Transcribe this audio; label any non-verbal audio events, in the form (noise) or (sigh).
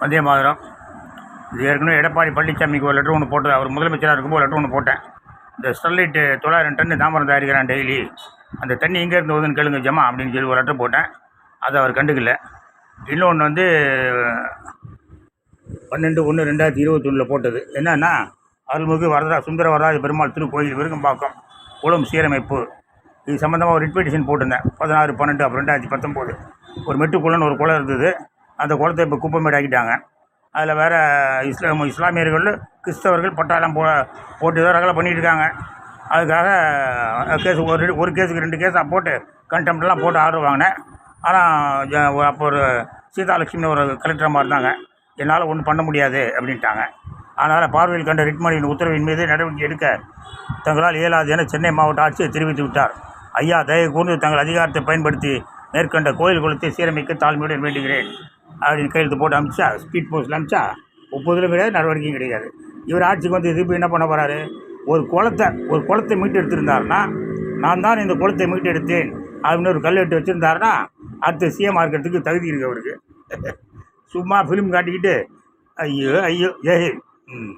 வந்தே மாதிரம் இது ஏற்கனவே எடப்பாடி பழனிசாமிக்கு ஒரு லெட்டர் ஒன்று போட்டது. அவர் முதலமைச்சராக இருக்கும்போது ஒரு லெட்டர் ஒன்று போட்டேன். இந்த ஸ்டெர்லைட்டு தொள்ளாயிரம் டன் தாம்பரம் தயாரிக்கிறான் டெய்லி அந்த தண்ணி எங்கே இருந்து வருதுன்னு கேளுங்க ஜமா அப்படின்னு சொல்லி ஒரு லெட்டர் போட்டேன். அதை அவர் கண்டுக்கல. இன்னொன்று வந்து பன்னெண்டு ஒன்று ரெண்டாயிரத்தி இருபத்தொன்னில் போட்டது. என்னன்னா அருள்மிகு வரதா சுந்தர வரராஜ பெருமாள் திருக்கோயில் விருகம்பாக்கம் குளம் சீரமைப்பு. இது சம்மந்தமாக ஒரு இன்விடேஷன் போட்டிருந்தேன். பதினாறு பன்னெண்டு அப்புறம் ரெண்டாயிரத்தி பத்தொம்போது ஒரு மெட்டுக்குளம்னு ஒரு குளம் இருந்தது. அந்த குளத்தை இப்போ குப்பமேடு ஆக்கிட்டாங்க அதில் வேறு இஸ்லாம் இஸ்லாமியர்கள் கிறிஸ்தவர்கள் பட்டாளம் போ போட்டு ஏதோ ரகலை பண்ணிகிட்டு இருக்காங்க அதுக்காக கேஸ் ஒரு ஒரு கேஸுக்கு ரெண்டு கேஸாக போட்டு கண்டெம்ட்லாம் போட்டு ஆர்டர் வாங்கினேன். ஆனால் அப்போ ஒரு சீதாலட்சுமி ஒரு கலெக்டர் மாதிரி இருந்தாங்க என்னால் ஒன்றும் பண்ண முடியாது அப்படின்ட்டாங்க. அதனால் பார்வையில் கண்ட ரிட்மணியின் உத்தரவின் மீது நடவடிக்கை எடுக்க தங்களால் இயலாது என சென்னை மாவட்ட ஆட்சியர் தெரிவித்து விட்டார். ஐயா தயவு கூர்ந்து தங்கள் அதிகாரத்தை பயன்படுத்தி மேற்கண்ட கோயில் குளத்தை சீரமைக்க தாழ்மையுடன் வேண்டுகிறேன். அப்படின்னு கையெழுத்து போட்டு அமிச்சா ஸ்பீட் போஸ்ட்டில் அமிச்சா ஒப்புதலும் கிடையாது நடவடிக்கையும் கிடையாது. இவர் ஆட்சிக்கு வந்து திருப்பி என்ன பண்ண போகிறாரு ஒரு குளத்தை ஒரு குளத்தை மீட்டு எடுத்திருந்தாருன்னா நான் தான் இந்த குளத்தை மீட்டு எடுத்தேன் அப்படின்னு ஒரு கல்வெட்டு வச்சுருந்தாருன்னா அடுத்த சிஎம் ஆர்க்கிறதுக்கு தகுதி இருக்கு அவருக்கு. (laughs) சும்மா ஃபிலிம் காட்டிக்கிட்டு ஐயோ ஐயோ ஏஹே ம்.